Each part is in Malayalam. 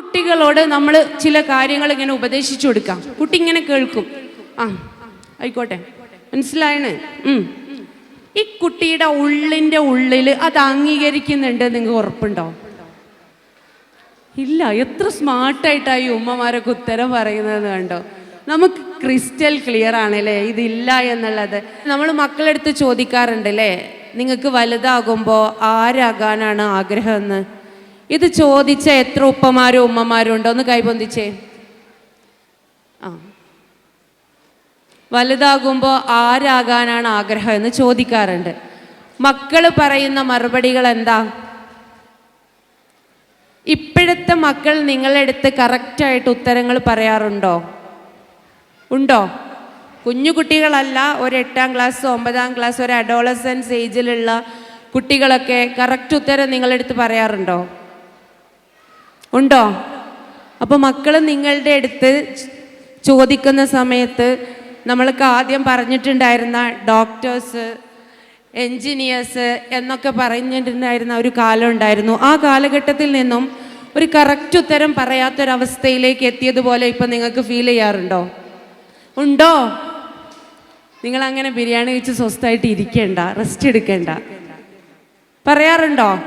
കുട്ടികളോട് നമ്മൾ ചില കാര്യങ്ങൾ ഇങ്ങനെ ഉപദേശിച്ചു കൊടുക്കാം. കുട്ടി ഇങ്ങനെ കേൾക്കും. ആ ആയിക്കോട്ടെ. മനസ്സിലായണ്. ഈ കുട്ടിയുടെ ഉള്ളിന്റെ ഉള്ളിൽ അത് അംഗീകരിക്കുന്നുണ്ട് നിങ്ങൾക്ക് ഉറപ്പുണ്ടോ? ഇല്ല എത്ര സ്മാർട്ടായിട്ടാണ് ഈ ഉമ്മമാരൊക്കെ ഉത്തരം പറയുന്നത് കണ്ടോ? നമുക്ക് ക്രിസ്റ്റൽ ക്ലിയർ ആണല്ലേ ഇതില്ല എന്നുള്ളത്. നമ്മൾ മക്കളെടുത്ത് ചോദിക്കാറുണ്ട് അല്ലേ? നിങ്ങൾക്ക് വലുതാകുമ്പോൾ ആരാകാനാണ് ആഗ്രഹം എന്ന്? ഇത് ചോദിച്ച എത്ര ഉപ്പമാരും ഉമ്മമാരും ഉണ്ടോ? ഒന്ന് കൈപൊന്തിച്ചേ ആ. വലുതാകുമ്പോൾ ആരാകാനാണ് ആഗ്രഹം എന്ന് ചോദിക്കാറുണ്ട്. മക്കൾ പറയുന്ന മറുപടികൾ എന്താ? ഇപ്പോഴത്തെ മക്കൾ നിങ്ങളെടുത്ത് കറക്റ്റായിട്ട് ഉത്തരങ്ങൾ പറയാറുണ്ടോ? ഉണ്ടോ? കുഞ്ഞു കുട്ടികളല്ല ഒരു എട്ടാം ക്ലാസ് ഒമ്പതാം ക്ലാസ് ഒരു അഡോളസൻസ് ഏജിലുള്ള കുട്ടികളൊക്കെ കറക്റ്റ് ഉത്തരം നിങ്ങളെടുത്ത് പറയാറുണ്ടോ? ഉണ്ടോ? അപ്പോൾ മക്കൾ നിങ്ങളുടെ അടുത്ത് ചോദിക്കുന്ന സമയത്ത് നമ്മൾക്ക് ആദ്യം പറഞ്ഞിട്ടുണ്ടായിരുന്ന ഡോക്ടേഴ്സ് എൻജിനീയേഴ്സ് എന്നൊക്കെ പറഞ്ഞിട്ടുണ്ടായിരുന്ന ഒരു കാലം ഉണ്ടായിരുന്നു. ആ കാലഘട്ടത്തിൽ നിന്നും ഒരു കറക്റ്റ് ഉത്തരം പറയാത്തൊരവസ്ഥയിലേക്ക് എത്തിയതുപോലെ ഇപ്പം നിങ്ങൾക്ക് ഫീൽ ചെയ്യാറുണ്ടോ? ഉണ്ടോ? നിങ്ങൾ അങ്ങനെ ബിരിയാണി വെച്ച് സ്വസ്ഥമായിട്ട് ഇരിക്കേണ്ട റെസ്റ്റ് എടുക്കേണ്ട. പറയാറുണ്ടോ?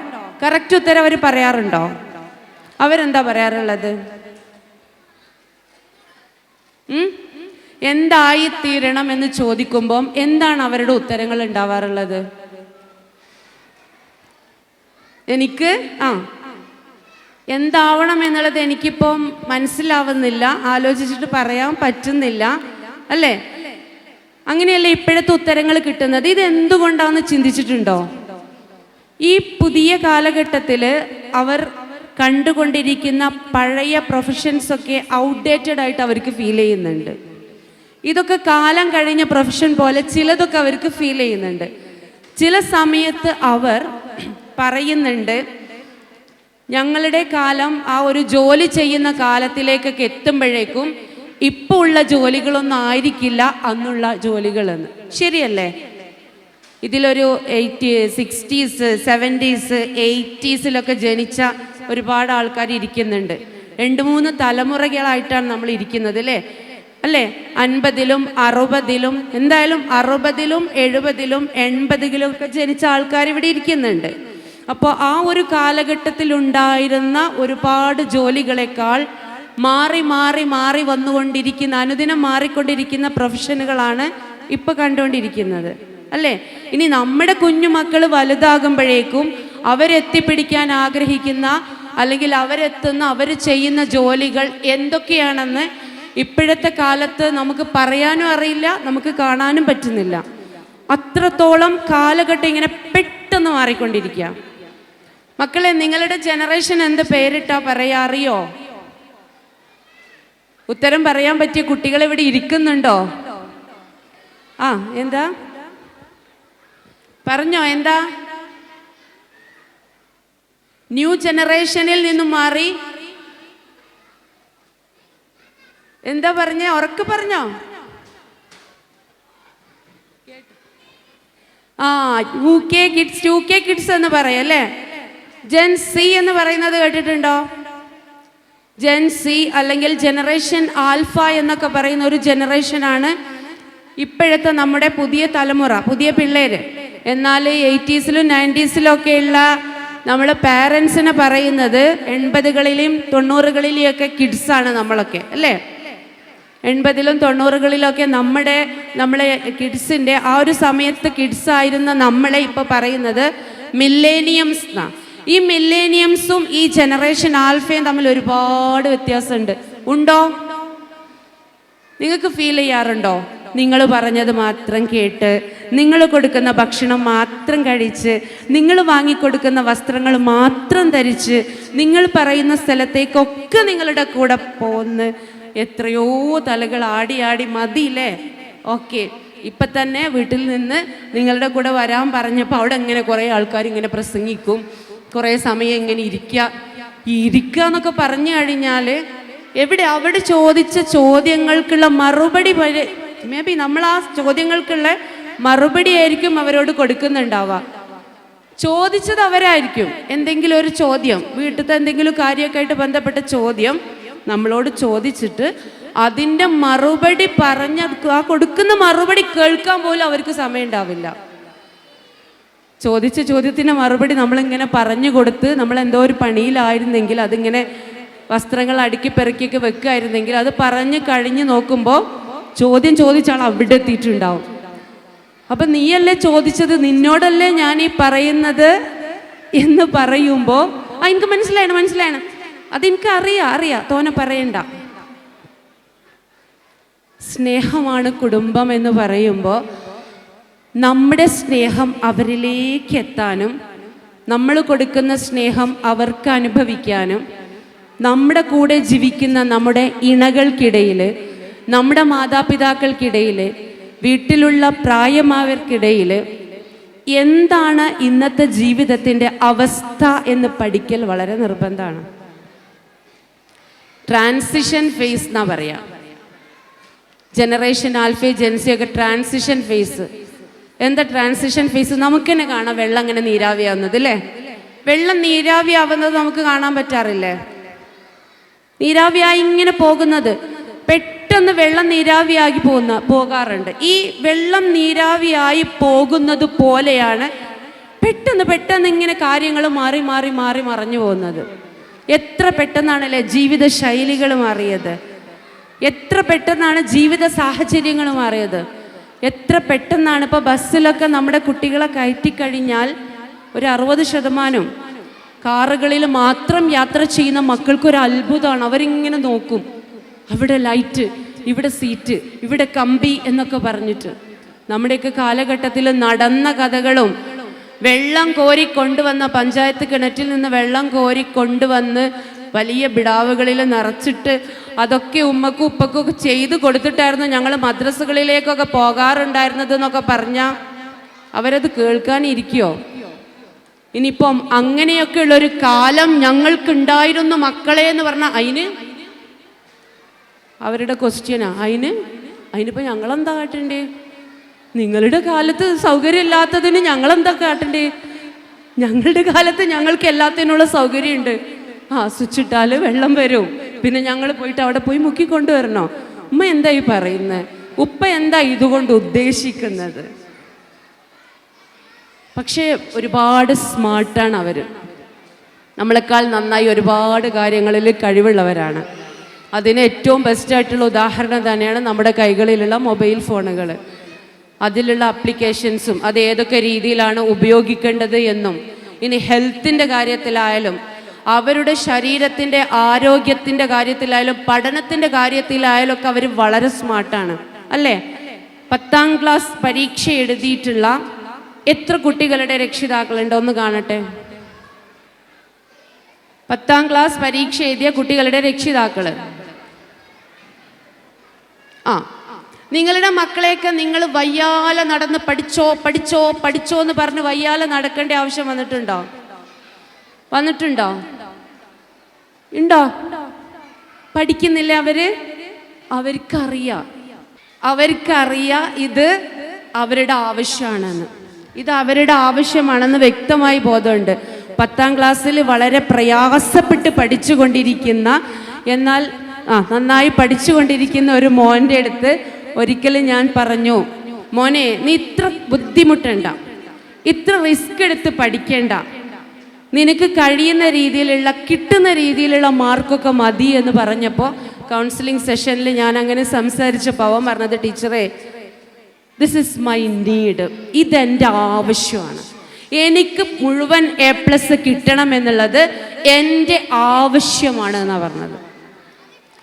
കറക്റ്റ് ഉത്തരം അവർ പറയാറുണ്ടോ? അവരെന്താ പറയാറുള്ളത്? എന്തായി തീരണം എന്ന് ചോദിക്കുമ്പം എന്താണ് അവരുടെ ഉത്തരങ്ങൾ ഉണ്ടാവാറുള്ളത്? എനിക്ക് ആ. എന്താവണം എന്നുള്ളത് എനിക്കിപ്പം മനസ്സിലാവുന്നില്ല. ആലോചിച്ചിട്ട് പറയാൻ പറ്റുന്നില്ല. അല്ലേ? അങ്ങനെയല്ലേ ഇപ്പോഴത്തെ ഉത്തരങ്ങൾ കിട്ടുന്നത്? ഇത് എന്തുകൊണ്ടാന്ന് ചിന്തിച്ചിട്ടുണ്ടോ? ഈ പുതിയ കാലഘട്ടത്തിൽ അവർ കണ്ടുകൊണ്ടിരിക്കുന്ന പഴയ പ്രൊഫഷൻസ് ഒക്കെ ഔട്ട്ഡേറ്റഡ് ആയിട്ട് അവർക്ക് ഫീൽ ചെയ്യുന്നുണ്ട്. ഇതൊക്കെ കാലം കഴിഞ്ഞ പ്രൊഫഷൻ പോലെ ചിലതൊക്കെ അവർക്ക് ഫീൽ ചെയ്യുന്നുണ്ട്. ചില സമയത്ത് അവർ പറയുന്നുണ്ട് ഞങ്ങളുടെ കാലം ആ ഒരു ജോലി ചെയ്യുന്ന കാലത്തിലേക്കൊക്കെ എത്തുമ്പോഴേക്കും ഇപ്പോൾ ഉള്ള ജോലികളൊന്നും ആയിരിക്കില്ല അന്നുള്ള ജോലികളെന്ന്. ശരിയല്ലേ? ഇതിലൊരു എയ്റ്റി സിക്സ്റ്റീസ് സെവന്റീസ് എയ്റ്റീസിലൊക്കെ ജനിച്ച ഒരുപാട് ആൾക്കാർ ഇരിക്കുന്നുണ്ട്. രണ്ട് മൂന്ന് തലമുറകളായിട്ടാണ് നമ്മൾ ഇരിക്കുന്നത് അല്ലേ? അല്ലേ? അൻപതിലും അറുപതിലും എന്തായാലും അറുപതിലും എഴുപതിലും എൺപതിലും ഒക്കെ ജനിച്ച ആൾക്കാർ ഇവിടെ ഇരിക്കുന്നുണ്ട്. അപ്പോൾ ആ ഒരു കാലഘട്ടത്തിൽ ഉണ്ടായിരുന്ന ഒരുപാട് ജോലികളെക്കാൾ മാറി മാറി മാറി വന്നുകൊണ്ടിരിക്കുന്ന അനുദിനം മാറിക്കൊണ്ടിരിക്കുന്ന പ്രൊഫഷനുകളാണ് ഇപ്പൊ കണ്ടുകൊണ്ടിരിക്കുന്നത് അല്ലേ? ഇനി നമ്മുടെ കുഞ്ഞുമക്കൾ വലുതാകുമ്പോഴേക്കും അവരെത്തിപ്പിടിക്കാൻ ആഗ്രഹിക്കുന്ന അല്ലെങ്കിൽ അവരെത്തുന്ന അവർ ചെയ്യുന്ന ജോലികൾ എന്തൊക്കെയാണെന്ന് ഇപ്പോഴത്തെ കാലത്ത് നമുക്ക് പറയാനും അറിയില്ല നമുക്ക് കാണാനും പറ്റുന്നില്ല. അത്രത്തോളം കാലഘട്ടം ഇങ്ങനെ പെട്ടെന്ന് മാറിക്കൊണ്ടിരിക്കുക. മക്കളെ നിങ്ങളുടെ ജനറേഷൻ എന്ത് പേരിട്ടാ പറയാ? അറിയോ? ഉത്തരം പറയാൻ പറ്റിയ കുട്ടികൾ ഇവിടെ ഇരിക്കുന്നുണ്ടോ? ആ എന്താ? പറഞ്ഞോ എന്താ? ന്യൂ ജനറേഷനിൽ നിന്നും മാറി എന്താ പറഞ്ഞ ഉറക്കെ പറഞ്ഞോ ആ U K kids U K kids എന്ന് പറയല്ലേ ജെൻ സി എന്ന് പറയുന്നത് കേട്ടിട്ടുണ്ടോ? ജെൻ സി അല്ലെങ്കിൽ ജനറേഷൻ ആൽഫ എന്നൊക്കെ പറയുന്ന ഒരു ജനറേഷൻ ആണ് ഇപ്പോഴത്തെ നമ്മുടെ പുതിയ തലമുറ പുതിയ പിള്ളേര്. എന്നാൽ എയ്റ്റീസിലും നയന്റീസിലും ഒക്കെയുള്ള നമ്മൾ പാരൻസിനെ പറയുന്നത് എൺപതുകളിലെയും തൊണ്ണൂറുകളിലെയും ഒക്കെ കിഡ്സാണ് നമ്മളൊക്കെ അല്ലേ? എൺപതിലും തൊണ്ണൂറുകളിലൊക്കെ നമ്മുടെ നമ്മളെ കിഡ്സിന്റെ ആ ഒരു സമയത്ത് കിഡ്സ് ആയിരുന്ന നമ്മളെ ഇപ്പോൾ പറയുന്നത് മില്ലേനിയംസ് എന്നാ ഈ മില്ലേനിയംസും ഈ ജനറേഷൻ ആൽഫയും തമ്മിൽ ഒരുപാട് വ്യത്യാസമുണ്ട്. ഉണ്ടോ? നിങ്ങൾക്ക് ഫീൽ ചെയ്യാറുണ്ടോ? നിങ്ങൾ പറഞ്ഞത് മാത്രം കേട്ട് നിങ്ങൾ കൊടുക്കുന്ന ഭക്ഷണം മാത്രം കഴിച്ച് നിങ്ങൾ വാങ്ങിക്കൊടുക്കുന്ന വസ്ത്രങ്ങൾ മാത്രം ധരിച്ച് നിങ്ങൾ പറയുന്ന സ്ഥലത്തേക്കൊക്കെ നിങ്ങളുടെ കൂടെ പോന്ന് എത്രയോ തലകൾ ആടി ആടി മതിയില്ലേ? ഓക്കെ. ഇപ്പം തന്നെ വീട്ടിൽ നിന്ന് നിങ്ങളുടെ കൂടെ വരാൻ പറഞ്ഞപ്പോൾ അവിടെ ഇങ്ങനെ കുറേ ആൾക്കാർ ഇങ്ങനെ പ്രസംഗിക്കും. കുറേ സമയം ഇങ്ങനെ ഇരിക്കുക ഇരിക്കുക എന്നൊക്കെ പറഞ്ഞു കഴിഞ്ഞാൽ എവിടെ അവിടെ ചോദിച്ച ചോദ്യങ്ങൾക്കുള്ള മറുപടി മേ ബി നമ്മൾ ആ ചോദ്യങ്ങൾക്കുള്ള മറുപടി ആയിരിക്കും അവരോട് കൊടുക്കുന്നുണ്ടാവുക. ചോദിച്ചത് അവരായിരിക്കും. എന്തെങ്കിലും ഒരു ചോദ്യം വീട്ടിലത്തെ എന്തെങ്കിലും കാര്യമൊക്കെ ബന്ധപ്പെട്ട ചോദ്യം നമ്മളോട് ചോദിച്ചിട്ട് അതിന്റെ മറുപടി പറഞ്ഞ ആ കൊടുക്കുന്ന മറുപടി കേൾക്കാൻ പോലും അവർക്ക് സമയം ഉണ്ടാവില്ല ചോദിച്ച ചോദ്യത്തിന്റെ മറുപടി നമ്മളിങ്ങനെ പറഞ്ഞു കൊടുത്ത് നമ്മൾ എന്തോ ഒരു പണിയിലായിരുന്നെങ്കിൽ അതിങ്ങനെ വസ്ത്രങ്ങൾ അടുക്കി പെറുക്കിയൊക്കെ വെക്കുമായിരുന്നെങ്കിൽ അത് പറഞ്ഞു കഴിഞ്ഞ് നോക്കുമ്പോൾ ചോദ്യം ചോദിച്ചാൽ അവിടെ എത്തിയിട്ടുണ്ടാവും. അപ്പം നീയല്ലേ ചോദിച്ചത്? നിന്നോടല്ലേ ഞാൻ ഈ പറയുന്നത് എന്ന് പറയുമ്പോൾ ആ എനിക്ക് മനസ്സിലായണം മനസ്സിലായണം. അതെനിക്ക് അറിയാം അറിയാം. തോനെ പറയണ്ട. സ്നേഹമാണ് കുടുംബം എന്ന് പറയുമ്പോൾ നമ്മുടെ സ്നേഹം അവരിലേക്ക് എത്താനും നമ്മൾ കൊടുക്കുന്ന സ്നേഹം അവർക്ക് അനുഭവിക്കാനും നമ്മുടെ കൂടെ ജീവിക്കുന്ന നമ്മുടെ ഇണകൾക്കിടയിൽ നമ്മുടെ മാതാപിതാക്കൾക്കിടയിൽ വീട്ടിലുള്ള പ്രായമായവർക്കിടയിൽ എന്താണ് ഇന്നത്തെ ജീവിതത്തിന്റെ അവസ്ഥ എന്ന് പഠിക്കൽ വളരെ നിർബന്ധമാണ്. ട്രാൻസിഷൻ ഫേസ് എന്നാ പറയാ. ജനറേഷൻ ആൽഫ ജെൻസി ഒക്കെ ട്രാൻസിഷൻ ഫേസ് എന്താ ട്രാൻസിഷൻ ഫേസ് നമുക്ക് തന്നെ കാണാം വെള്ളം അങ്ങനെ നീരാവിയാവുന്നത് അല്ലേ വെള്ളം നീരാവിയാവുന്നത് നമുക്ക് കാണാൻ പറ്റാറില്ലേ? നീരാവിയായി ഇങ്ങനെ പോകുന്നത്. പെട്ടെന്ന് വെള്ളം നീരാവിയായി പോകുന്ന പോകാറുണ്ട്. ഈ വെള്ളം നീരാവിയായി പോകുന്നത് പോലെയാണ് പെട്ടെന്ന് പെട്ടെന്ന് ഇങ്ങനെ കാര്യങ്ങൾ മാറി മാറി മാറി മറഞ്ഞു പോകുന്നത്. എത്ര പെട്ടെന്നാണല്ലേ ജീവിത ശൈലികൾ മാറിയത്. എത്ര പെട്ടെന്നാണ് ജീവിത സാഹചര്യങ്ങൾ മാറിയത്. എത്ര പെട്ടെന്നാണ് ഇപ്പോൾ ബസ്സിലൊക്കെ നമ്മുടെ കുട്ടികളെ കയറ്റിക്കഴിഞ്ഞാൽ ഒരു അറുപത് ശതമാനം കാറുകളിൽ മാത്രം യാത്ര ചെയ്യുന്ന മക്കൾക്കൊരു അത്ഭുതമാണ്. അവരിങ്ങനെ നോക്കും. അവിടെ ലൈറ്റ് ഇവിടെ സീറ്റ് ഇവിടെ കമ്പി എന്നൊക്കെ പറഞ്ഞിട്ട്. നമ്മുടെയൊക്കെ കാലഘട്ടത്തിൽ നടന്ന കഥകളും വെള്ളം കോരി കൊണ്ടുവന്ന പഞ്ചായത്ത് കിണറ്റിൽ നിന്ന് വെള്ളം കോരി കൊണ്ടുവന്ന് വലിയ ബിടാവുകളിൽ നിറച്ചിട്ട് അതൊക്കെ ഉമ്മക്കും ഉപ്പക്കും ഒക്കെ ചെയ്ത് കൊടുത്തിട്ടായിരുന്നു ഞങ്ങൾ മദ്രസകളിലേക്കൊക്കെ പോകാറുണ്ടായിരുന്നത് എന്നൊക്കെ പറഞ്ഞാൽ അവരത് കേൾക്കാനിരിക്കുമോ ഇനിയിപ്പം അങ്ങനെയൊക്കെയുള്ളൊരു കാലം ഞങ്ങൾക്കുണ്ടായിരുന്നു മക്കളെ എന്ന് പറഞ്ഞാൽ അതിന് അവരുടെ ക്വസ്റ്റ്യനാണ് അതിന് അതിനിപ്പോൾ ഞങ്ങളെന്താ കാട്ടണ്ടേ? നിങ്ങളുടെ കാലത്ത് സൗകര്യമില്ലാത്തതിന് ഞങ്ങളെന്താ കാട്ടണ്ടേ? ഞങ്ങളുടെ കാലത്ത് ഞങ്ങൾക്ക് എല്ലാത്തിനുള്ള സൗകര്യമുണ്ട്. ആ സ്വിച്ച് ഇട്ടാൽ വെള്ളം വരും. പിന്നെ ഞങ്ങൾ പോയിട്ട് അവിടെ പോയി മുക്കി കൊണ്ടുവരണോ? ഉമ്മ എന്താ ഈ പറയുന്നത് ഉപ്പ എന്താ ഇതുകൊണ്ട് ഉദ്ദേശിക്കുന്നത്? പക്ഷേ ഒരുപാട് സ്മാർട്ടാണ് അവർ നമ്മളെക്കാൾ നന്നായി ഒരുപാട് കാര്യങ്ങളിൽ കഴിവുള്ളവരാണ്. അതിന് ഏറ്റവും ബെസ്റ്റായിട്ടുള്ള ഉദാഹരണം തന്നെയാണ് നമ്മുടെ കൈകളിലുള്ള മൊബൈൽ ഫോണുകൾ അതിലുള്ള അപ്ലിക്കേഷൻസും അത് ഏതൊക്കെ രീതിയിലാണ് ഉപയോഗിക്കേണ്ടത് എന്നും ഇനി ഹെൽത്തിന്റെ കാര്യത്തിലായാലും അവരുടെ ശരീരത്തിന്റെ ആരോഗ്യത്തിന്റെ കാര്യത്തിലായാലും പഠനത്തിന്റെ കാര്യത്തിലായാലും ഒക്കെ അവർ വളരെ സ്മാർട്ടാണ് അല്ലേ? പത്താം ക്ലാസ് പരീക്ഷ എഴുതിയിട്ടുള്ള എത്ര കുട്ടികളുടെ രക്ഷിതാക്കളുണ്ട്? ഒന്ന് കാണട്ടെ. പത്താം ക്ലാസ് പരീക്ഷ എഴുതിയ കുട്ടികളുടെ രക്ഷിതാക്കൾ. ആ. നിങ്ങളുടെ മക്കളെയൊക്കെ നിങ്ങൾ വയ്യാലെ നടന്ന് പഠിച്ചോ പഠിച്ചോ പഠിച്ചോ എന്ന് പറഞ്ഞ് വയ്യാലെ നടക്കേണ്ട ആവശ്യം വന്നിട്ടുണ്ടോ? വന്നിട്ടുണ്ടോ? ഉണ്ടോ? പഠിക്കുന്നില്ല അവർ? അവർക്കറിയാം. അവർക്കറിയാം ഇത് അവരുടെ ആവശ്യമാണെന്ന്. ഇത് അവരുടെ ആവശ്യമാണെന്ന് വ്യക്തമായി ബോധമുണ്ട്. പത്താം ക്ലാസ്സിൽ വളരെ പ്രയാസപ്പെട്ട് പഠിച്ചുകൊണ്ടിരിക്കുന്ന എന്നാൽ ആ നന്നായി പഠിച്ചുകൊണ്ടിരിക്കുന്ന ഒരു മോന്റെ അടുത്ത് ഒരിക്കലും ഞാൻ പറഞ്ഞു മോനെ നീ ഇത്ര ബുദ്ധിമുട്ടണ്ട ഇത്ര റിസ്ക് എടുത്ത് പഠിക്കേണ്ട. നിനക്ക് കഴിയുന്ന രീതിയിലുള്ള കിട്ടുന്ന രീതിയിലുള്ള മാർക്കൊക്കെ മതി എന്ന് പറഞ്ഞപ്പോൾ കൗൺസിലിംഗ് സെഷനിൽ ഞാൻ അങ്ങനെ സംസാരിച്ചപ്പോൾ അവൻ പറഞ്ഞത് ടീച്ചറെ ദിസ് ഇസ് മൈ നീഡ് ഇതെന്റെ ആവശ്യമാണ്. എനിക്ക് മുഴുവൻ എ പ്ലസ് കിട്ടണം എന്നുള്ളത് എന്റെ ആവശ്യമാണ് എന്നാണ് പറഞ്ഞത്.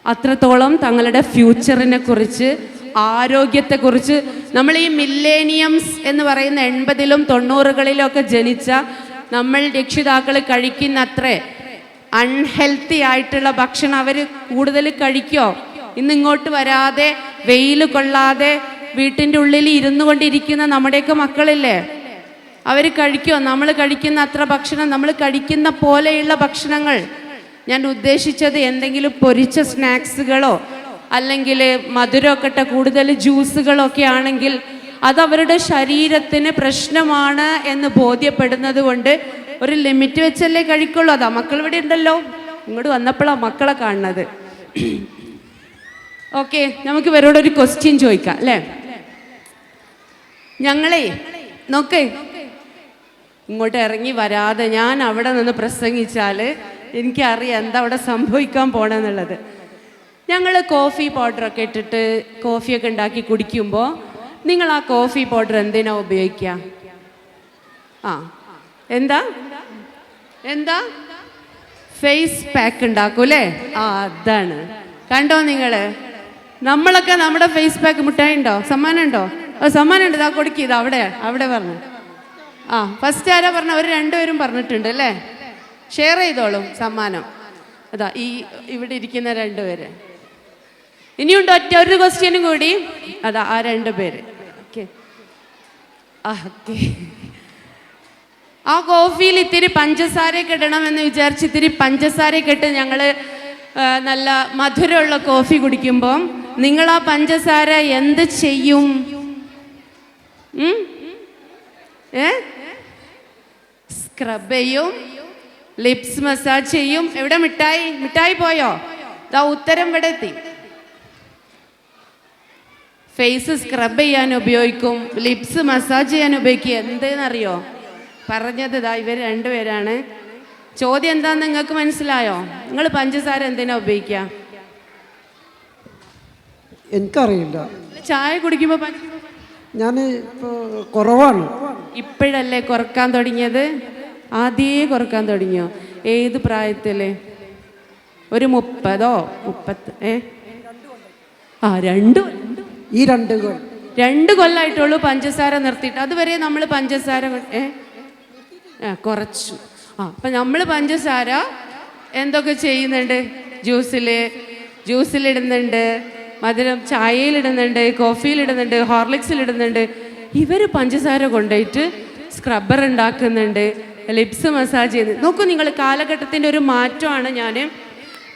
അത്രത്തോളം തങ്ങളുടെ ഫ്യൂച്ചറിനെ കുറിച്ച് ആരോഗ്യത്തെക്കുറിച്ച്. നമ്മൾ ഈ മില്ലേനിയംസ് എന്ന് പറയുന്ന എൺപതിലും തൊണ്ണൂറുകളിലും ഒക്കെ ജനിച്ച നമ്മൾ രക്ഷിതാക്കൾ കഴിക്കുന്ന അത്രേ അൺഹെൽത്തി ആയിട്ടുള്ള ഭക്ഷണം അവർ കൂടുതൽ കഴിക്കോ? ഇന്നിങ്ങോട്ട് വരാതെ വെയിൽ കൊള്ളാതെ വീട്ടിന്റെ ഉള്ളിൽ ഇരുന്നു കൊണ്ടിരിക്കുന്ന നമ്മുടെയൊക്കെ മക്കളില്ലേ? അവർ കഴിക്കോ? നമ്മൾ കഴിക്കുന്ന അത്ര ഭക്ഷണം നമ്മൾ കഴിക്കുന്ന പോലെയുള്ള ഭക്ഷണങ്ങൾ. ഞാൻ ഉദ്ദേശിച്ചത് എന്തെങ്കിലും പൊരിച്ച സ്നാക്സുകളോ അല്ലെങ്കിൽ മധുരമൊക്കെ ഇട്ട കൂടുതൽ ജ്യൂസുകളൊക്കെ ആണെങ്കിൽ അത് അവരുടെ ശരീരത്തിന് പ്രശ്നമാണ് എന്ന് ബോധ്യപ്പെടുന്നത് കൊണ്ട് ഒരു ലിമിറ്റ് വെച്ചല്ലേ കഴിക്കുള്ളൂ. അതാ മക്കൾ ഇവിടെ ഉണ്ടല്ലോ. ഇങ്ങോട്ട് വന്നപ്പോഴാണ് മക്കളെ കാണുന്നത്. ഓക്കെ നമുക്ക് ഇവരോട് ഒരു ക്വസ്റ്റ്യൻ ചോദിക്കാം അല്ലേ? ഞങ്ങളെ നോക്കേ. ഇങ്ങോട്ട് ഇറങ്ങി വരാതെ ഞാൻ അവിടെ നിന്ന് പ്രസംഗിച്ചാൽ എനിക്കറിയാം എന്താ അവിടെ സംഭവിക്കാൻ പോണെന്നുള്ളത്. ഞങ്ങൾ കോഫി പൗഡറൊക്കെ ഇട്ടിട്ട് കോഫിയൊക്കെ ഉണ്ടാക്കി കുടിക്കുമ്പോൾ നിങ്ങൾ ആ കോഫി പൗഡർ എന്തിനാ ഉപയോഗിക്കുക? ആ എന്താ? എന്താ? ഫേസ് പാക്ക് ഉണ്ടാക്കും അല്ലേ? ആ അതാണ്. കണ്ടോ നിങ്ങൾ നമ്മളൊക്കെ നമ്മുടെ ഫേസ് പാക്ക് മിഠായി ഉണ്ടോ സമ്മാനം ഉണ്ടോ സമ്മാനം ഉണ്ട് ഇതാ കൊടുക്കിയത് അവിടെ അവിടെ പറഞ്ഞു. ആ ഫസ്റ്റ് ആരാ പറഞ്ഞ? അവർ രണ്ടുപേരും പറഞ്ഞിട്ടുണ്ട് അല്ലേ? ഷെയർ ചെയ്തോളും സമ്മാനം. അതാ ഈ ഇവിടെ ഇരിക്കുന്ന രണ്ടുപേര് ഇനിയുണ്ട് ഒറ്റ ഒരു ക്വസ്റ്റ്യനും കൂടി. അതാ ആ രണ്ട് പേര്. ഓക്കെ ആ കോഫിയിൽ ഇത്തിരി പഞ്ചസാരയൊക്കെ ഇടണമെന്ന് വിചാരിച്ച് ഇത്തിരി പഞ്ചസാരയൊക്കെ ഇട്ട് ഞങ്ങൾ നല്ല മധുരമുള്ള കോഫി കുടിക്കുമ്പോൾ നിങ്ങൾ ആ പഞ്ചസാര എന്ത് ചെയ്യും? ഏ? സ്ക്രബ് ചെയ്യും. ലിപ്സ് മസാജ് ചെയ്യും. എവിടെ? മിഠായി. മിഠായി പോയോ? ഇതാ ഉത്തരം ഇവിടെ എത്തി. ഫേസ് സ്ക്രബ് ചെയ്യാൻ ഉപയോഗിക്കും. ലിപ്സ് മസാജ് ചെയ്യാൻ ഉപയോഗിക്കും എന്തെന്നറിയോ? പറഞ്ഞത് ഇതാ ഇവർ രണ്ടുപേരാണ്. ചോദ്യം എന്താന്ന് നിങ്ങൾക്ക് മനസ്സിലായോ? നിങ്ങൾ പഞ്ചസാര എന്തിനാ ഉപയോഗിക്കുക? എനിക്കറിയില്ല. ചായ കുടിക്കുമ്പോൾ ഞാൻ കുറവാണ്. ഇപ്പോഴല്ലേ കുറയ്ക്കാൻ തുടങ്ങിയത്? ആദ്യേ കുറയ്ക്കാൻ തുടങ്ങിയോ? ഏത് പ്രായത്തിൽ? ഒരു മുപ്പതോ? മുപ്പത്ത് ഏ? ആ രണ്ടു ഈ രണ്ട് രണ്ട് കൊല്ലായിട്ടുള്ളൂ പഞ്ചസാര നിർത്തിയിട്ട്. അതുവരെ നമ്മൾ പഞ്ചസാര ഏ? ആ കുറച്ചു. ആ അപ്പം നമ്മൾ പഞ്ചസാര എന്തൊക്കെ ചെയ്യുന്നുണ്ട്? ജ്യൂസിൽ ജ്യൂസിലിടുന്നുണ്ട് മധുരം ചായയിലിടുന്നുണ്ട് കോഫിയിലിടുന്നുണ്ട് ഹോർലിക്സിലിടുന്നുണ്ട്. ഇവർ പഞ്ചസാര കൊണ്ടുപോയിട്ട് സ്ക്രബ്ബർ ഉണ്ടാക്കുന്നുണ്ട്. ലിപ്സ് മസാജ് ചെയ്ത്. നോക്കൂ നിങ്ങൾ കാലഘട്ടത്തിന്റെ ഒരു മാറ്റമാണ് ഞാൻ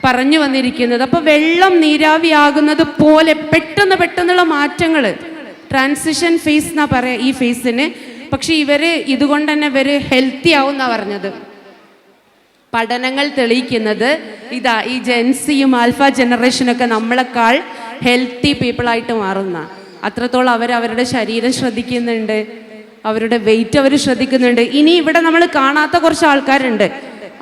പറഞ്ഞു വന്നിരിക്കുന്നത്. അപ്പോൾ വെള്ളം നീരാവിയാകുന്നത് പോലെ പെട്ടെന്ന് പെട്ടെന്നുള്ള മാറ്റങ്ങൾ ട്രാൻസിഷൻ ഫേസ് എന്നാ പറയാ ഈ ഫേസിന് പക്ഷെ ഇവർ ഇതുകൊണ്ട് തന്നെ ഇവർ ഹെൽത്തി ആവും എന്നാ പറഞ്ഞത്. പഠനങ്ങൾ തെളിയിക്കുന്നത് ഇതാ ഈ ജെൻസിയും ആൽഫ ജനറേഷനൊക്കെ നമ്മളെക്കാൾ ഹെൽത്തി പീപ്പിളായിട്ട് മാറുന്ന. അത്രത്തോളം അവർ അവരുടെ ശരീരം ശ്രദ്ധിക്കുന്നുണ്ട്. അവരുടെ വെയിറ്റ് അവർ ശ്രദ്ധിക്കുന്നുണ്ട്. ഇനി ഇവിടെ നമ്മൾ കാണാത്ത കുറച്ച് ആൾക്കാരുണ്ട്.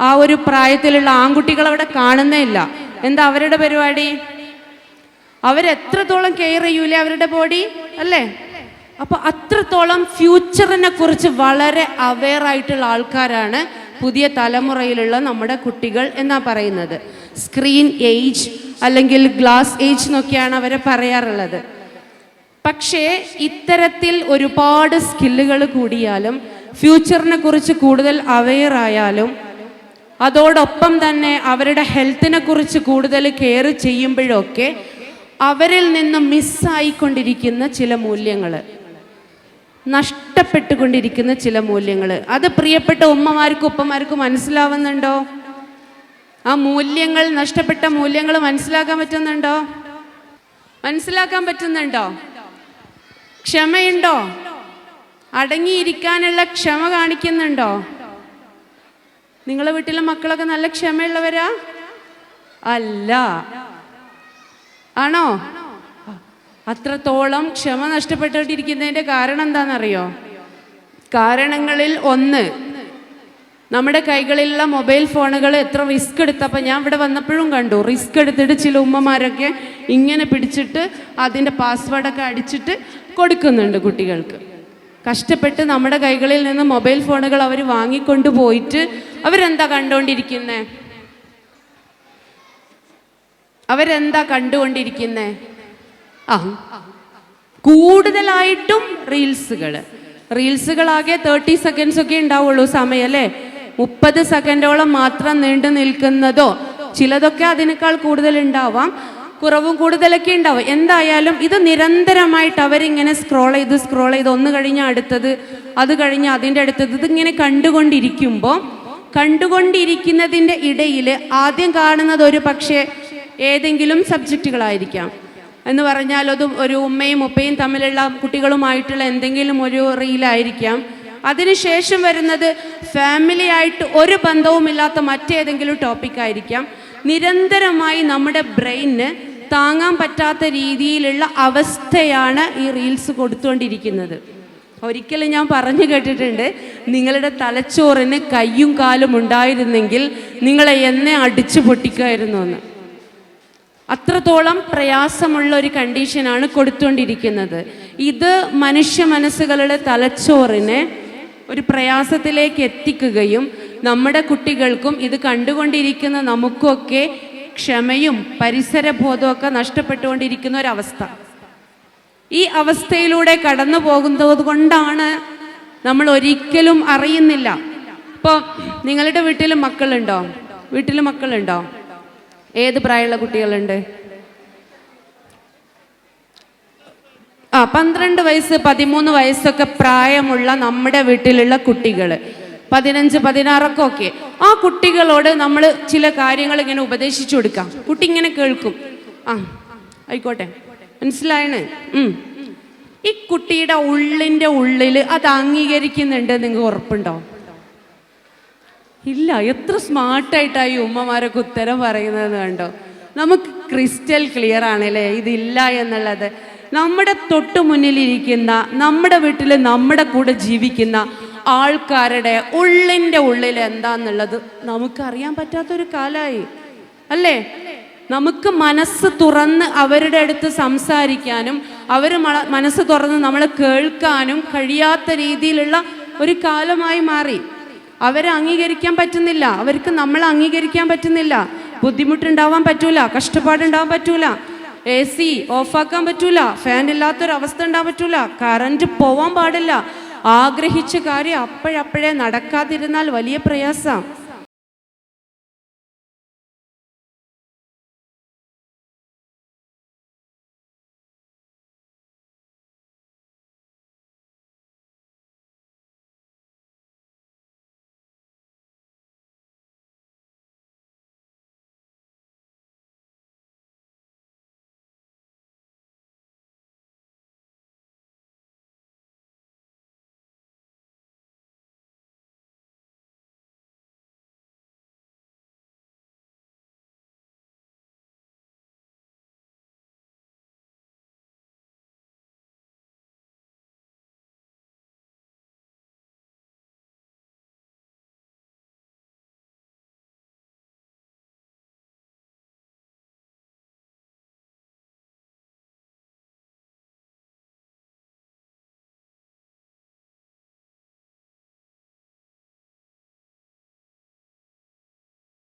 ആ ഒരു പ്രായത്തിലുള്ള ആൺകുട്ടികൾ അവിടെ കാണുന്നേ ഇല്ല. എന്താ അവരുടെ പരിപാടി? അവരെത്രത്തോളം കെയർ ചെയ്യൂലേ അവരുടെ ബോഡി അല്ലേ? അപ്പൊ അത്രത്തോളം ഫ്യൂച്ചറിനെ കുറിച്ച് വളരെ അവെയർ ആയിട്ടുള്ള ആൾക്കാരാണ് പുതിയ തലമുറയിലുള്ള നമ്മുടെ കുട്ടികൾ എന്നാ പറയുന്നത്. സ്ക്രീൻ ഏജ് അല്ലെങ്കിൽ ഗ്ലാസ് ഏജ് എന്നൊക്കെയാണ് അവരെ പറയാറുള്ളത്. പക്ഷേ ഇത്തരത്തിൽ ഒരുപാട് സ്കില്ലുകൾ കൂടിയാലും ഫ്യൂച്ചറിനെ കുറിച്ച് കൂടുതൽ അവെയർ ആയാലും അതോടൊപ്പം തന്നെ അവരുടെ ഹെൽത്തിനെ കുറിച്ച് കൂടുതൽ കെയർ ചെയ്യുമ്പോഴൊക്കെ അവരിൽ നിന്ന് മിസ്സായിക്കൊണ്ടിരിക്കുന്ന ചില മൂല്യങ്ങൾ നഷ്ടപ്പെട്ടുകൊണ്ടിരിക്കുന്ന ചില മൂല്യങ്ങൾ അത് പ്രിയപ്പെട്ട ഉമ്മമാർക്കും ഉപ്പമാർക്കും മനസ്സിലാവുന്നുണ്ടോ? ആ മൂല്യങ്ങൾ നഷ്ടപ്പെട്ട മൂല്യങ്ങൾ മനസ്സിലാക്കാൻ പറ്റുന്നുണ്ടോ? മനസ്സിലാക്കാൻ പറ്റുന്നുണ്ടോ? ക്ഷമയുണ്ടോ? അടങ്ങിയിരിക്കാനുള്ള ക്ഷമ കാണിക്കുന്നുണ്ടോ? നിങ്ങളെ വീട്ടിലെ മക്കളൊക്കെ നല്ല ക്ഷമയുള്ളവരാ? അല്ല. ആണോ? അത്രത്തോളം ക്ഷമ നഷ്ടപ്പെട്ടിരിക്കുന്നതിന്റെ കാരണം എന്താണെന്നറിയോ? കാരണങ്ങളിൽ ഒന്ന് നമ്മുടെ കൈകളിലുള്ള മൊബൈൽ ഫോണുകൾ എത്ര റിസ്ക് എടുത്തപ്പോൾ ഞാൻ ഇവിടെ വന്നപ്പോഴും കണ്ടു റിസ്ക് എടുത്തിട്ട് ചില ഉമ്മമാരൊക്കെ ഇങ്ങനെ പിടിച്ചിട്ട് അതിന്റെ പാസ്വേഡൊക്കെ അടിച്ചിട്ട് കൊടുക്കുന്നുണ്ട് കുട്ടികൾക്ക്. കഷ്ടപ്പെട്ട് നമ്മുടെ കൈകളിൽ നിന്ന് മൊബൈൽ ഫോണുകൾ അവർ വാങ്ങിക്കൊണ്ട് പോയിട്ട് അവരെന്താ കണ്ടുകൊണ്ടിരിക്കുന്നേ അവരെന്താ കണ്ടുകൊണ്ടിരിക്കുന്നത് ആ. കൂടുതലായിട്ടും റീൽസുകൾ റീൽസുകളാകെ തേർട്ടി സെക്കൻഡ്സ് ഒക്കെ ഉണ്ടാവുള്ളൂ സമയം അല്ലേ? മുപ്പത് സെക്കൻഡോളം മാത്രം നീണ്ടു നിൽക്കുന്നതോ ചിലതൊക്കെ അതിനേക്കാൾ കൂടുതൽ ഉണ്ടാവാം. കുറവും കൂടുതലൊക്കെ ഉണ്ടാവും. എന്തായാലും ഇത് നിരന്തരമായിട്ട് അവരിങ്ങനെ സ്ക്രോൾ ചെയ്ത് സ്ക്രോൾ ചെയ്ത് ഒന്ന് കഴിഞ്ഞ അടുത്തത് അത് കഴിഞ്ഞ് അതിന്റെ അടുത്തത് ഇതിങ്ങനെ കണ്ടുകൊണ്ടിരിക്കുമ്പോൾ കണ്ടുകൊണ്ടിരിക്കുന്നതിന്റെ ഇടയിൽ ആദ്യം കാണുന്നത് ഒരു പക്ഷേ ഏതെങ്കിലും സബ്ജക്റ്റുകളായിരിക്കാം. എന്ന് പറഞ്ഞാൽ അത് ഒരു ഉമ്മയും ഉപ്പയും തമ്മിലുള്ള കുട്ടികളുമായിട്ടുള്ള എന്തെങ്കിലും ഒരു റീലായിരിക്കാം. അതിനുശേഷം വരുന്നത് ഫാമിലി ആയിട്ട് ഒരു ബന്ധവുമില്ലാത്ത മറ്റേതെങ്കിലും ടോപ്പിക്കായിരിക്കാം നിരന്തരമായി നമ്മുടെ ബ്രെയിനിന് താങ്ങാൻ പറ്റാത്ത രീതിയിലുള്ള അവസ്ഥയാണ് ഈ റീൽസ് കൊടുത്തുകൊണ്ടിരിക്കുന്നത്. ഒരിക്കലും ഞാൻ പറഞ്ഞു കേട്ടിട്ടുണ്ട് നിങ്ങളുടെ തലച്ചോറിന് കയ്യും കാലും ഉണ്ടായിരുന്നെങ്കിൽ നിങ്ങളെ എന്നെ അടിച്ചു പൊട്ടിക്കുമായിരുന്നു എന്ന്. അത്രത്തോളം പ്രയാസമുള്ള ഒരു കണ്ടീഷനാണ് കൊടുത്തുകൊണ്ടിരിക്കുന്നത്. ഇത് മനുഷ്യ മനസ്സുകളുടെ തലച്ചോറിനെ ഒരു പ്രയാസത്തിലേക്ക് എത്തിക്കുകയും നമ്മുടെ കുട്ടികൾക്കും ഇത് കണ്ടുകൊണ്ടിരിക്കുന്ന നമുക്കൊക്കെ ക്ഷമയും പരിസരബോധമൊക്കെ നഷ്ടപ്പെട്ടുകൊണ്ടിരിക്കുന്ന ഒരവസ്ഥ ഈ അവസ്ഥയിലൂടെ കടന്നു പോകുന്നത് കൊണ്ടാണ് നമ്മൾ ഒരിക്കലും അറിയുന്നില്ല. ഇപ്പോൾ നിങ്ങളുടെ വീട്ടിൽ മക്കളുണ്ടോ? വീട്ടിൽ മക്കളുണ്ടോ? ഏത് പ്രായമുള്ള കുട്ടികളുണ്ട്? ആ പന്ത്രണ്ട് വയസ്സ് പതിമൂന്ന് വയസ്സൊക്കെ പ്രായമുള്ള നമ്മുടെ വീട്ടിലുള്ള കുട്ടികൾ പതിനഞ്ച് പതിനാറൊക്കെ ഒക്കെ ആ കുട്ടികളോട് നമ്മൾ ചില കാര്യങ്ങൾ ഇങ്ങനെ ഉപദേശിച്ചു കൊടുക്കാം. കുട്ടി ഇങ്ങനെ കേൾക്കും. ആ ആയിക്കോട്ടെ. മനസ്സിലായണ്. ഈ കുട്ടിയുടെ ഉള്ളിന്റെ ഉള്ളിൽ അത് അംഗീകരിക്കുന്നുണ്ട് നിങ്ങൾക്ക് ഉറപ്പുണ്ടോ? ഇല്ല എത്ര സ്മാർട്ടായിട്ടായി ഉമ്മമാരൊക്കെ ഉത്തരം പറയുന്നത് കണ്ടോ? നമുക്ക് ക്രിസ്റ്റൽ ക്ലിയർ ആണല്ലേ? ഇതില്ല എന്നുള്ളത്. നമ്മുടെ തൊട്ടു മുന്നിലിരിക്കുന്ന നമ്മുടെ വീട്ടിൽ നമ്മുടെ കൂടെ ജീവിക്കുന്ന ആൾക്കാരുടെ ഉള്ളിന്റെ ഉള്ളിൽ എന്താന്നുള്ളത് നമുക്കറിയാൻ പറ്റാത്തൊരു കാലമായി അല്ലേ? നമുക്ക് മനസ്സ് തുറന്ന് അവരുടെ അടുത്ത് സംസാരിക്കാനും അവർ മനസ്സ് തുറന്ന് നമ്മളെ കേൾക്കാനും കഴിയാത്ത രീതിയിലുള്ള ഒരു കാലമായി മാറി. അവരെ അംഗീകരിക്കാൻ പറ്റുന്നില്ല. അവർക്ക് നമ്മളെ അംഗീകരിക്കാൻ പറ്റുന്നില്ല. ബുദ്ധിമുട്ടുണ്ടാവാൻ പറ്റൂല. കഷ്ടപ്പാടുണ്ടാവാൻ പറ്റൂല. എ സി ഓഫാക്കാൻ പറ്റൂല. ഫാൻ ഇല്ലാത്തൊരവസ്ഥ ഉണ്ടാവാൻ പറ്റൂല. കറണ്ട് പോവാൻ പാടില്ല. ആഗ്രഹിച്ച കാര്യം അപ്പോഴപ്പോഴേ നടക്കാതിരുന്നാൽ വലിയ പ്രയാസം.